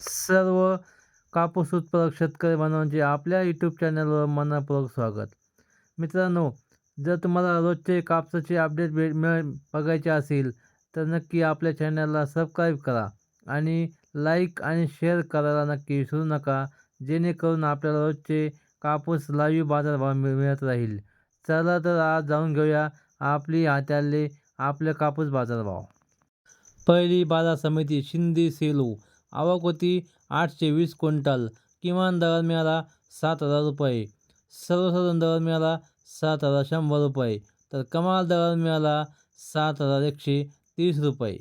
सर्व कापूस उत्पादक शेतकरी बांधवांचे आपल्या यूट्यूब चॅनलवर मनापूर्वक स्वागत. मित्रांनो जर तुम्हाला रोजचे कापसाचे अपडेट भेट मिळ बघायचे असेल तर नक्की आपल्या चॅनलला सबस्क्राईब करा आणि लाईक आणि शेअर करायला नक्की विसरू नका जेणेकरून आपल्याला रोजचे कापूस लाईव्ह बाजारभाव मिळत राहील. चला तर आज जाऊन घेऊया आपली हाताले आपले कापूस बाजारभाव. पहिली बाजार समिती शिंदी सेलू आवक होती आठशे वीस क्विंटल. किमान दर मिळाला सात हजार रुपये. सर्वसाधारण दर मिळाला सात हजार शंभर रुपये. तर कमाल दर मिळाला सात हजार एकशे तीस रुपये.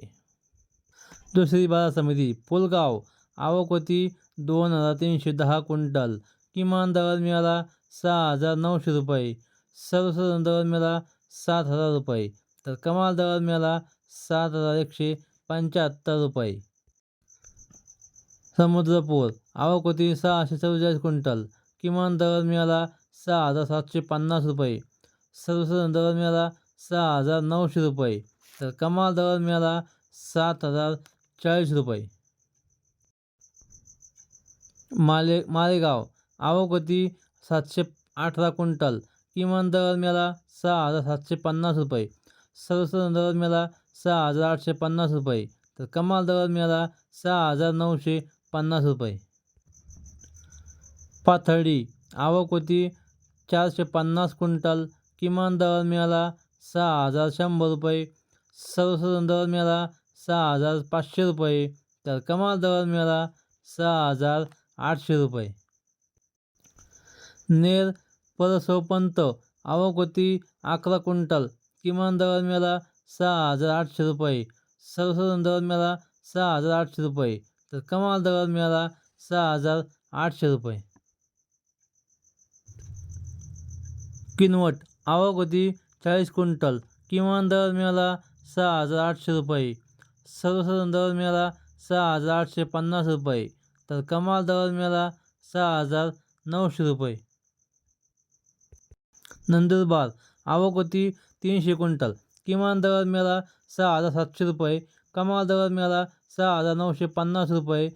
दुसरी बाजार समिती पुलगाव. आवक होती दोन हजार तीनशे दहा क्विंटल. किमान दर मिळाला सहा हजार नऊशे रुपये. सर्वसाधारण दर मिळाला सात हजार रुपये. तर कमाल दर मिळाला सात हजार एकशे पंच्याहत्तर रुपये. समुद्रपूर आवक होती सहाशे चव्वेचाळीस क्विंटल. किमान दर मिळाला सहा हजार सातशे पन्नास रुपये. सर्वसाधारण दर मिळाला सहा हजार नऊशे रुपये. तर कमाल दर मिळाला सात हजार चाळीस रुपये. माले मालेगाव. आवक होती सातशे अठरा क्विंटल. किमान दर मिळाला सहा हजार सातशे पन्नास रुपये. सर्वसाधारण दर मिळाला सहा हजार आठशे पन्नास रुपये. तर कमाल दर मिळाला सहा हजार नऊशे पन्नास रुपये. पाथर्डी. आवक होती चारशे पन्नास क्विंटल. किमान दर मिळाला सहा हजार शंभर रुपये. सर्वसाधारण दर मिळाला सहा हजार पाचशे रुपये. तर कमाल दर मिळाला सहा हजार आठशे रुपये. नेर परसोपंत. आवक होती अकरा क्विंटल. किमान दर मिळाला सहा हजार आठशे रुपये. सर्वसाधारण दर मिळाला सहा हजार आठशे रुपये. तर कमाल दर मिळाला सहा हजार आठशे रुपये. किनवट आवक होती चाळीस क्विंटल. किमान दर मिळाला सहा हजार आठशे रुपये. सर्वसाधारण दर मिळाला सहा हजार आठशे पन्नास रुपये. तर कमाल दर मिळाला सहा हजार नऊशे रुपये. नंदुरबार आवक होती तीनशे क्विंटल. किमान दर मिळाला सहा हजार सातशे रुपये. कमाल दर मिळाला. सहा हजार नऊशे पन्नास रुपये.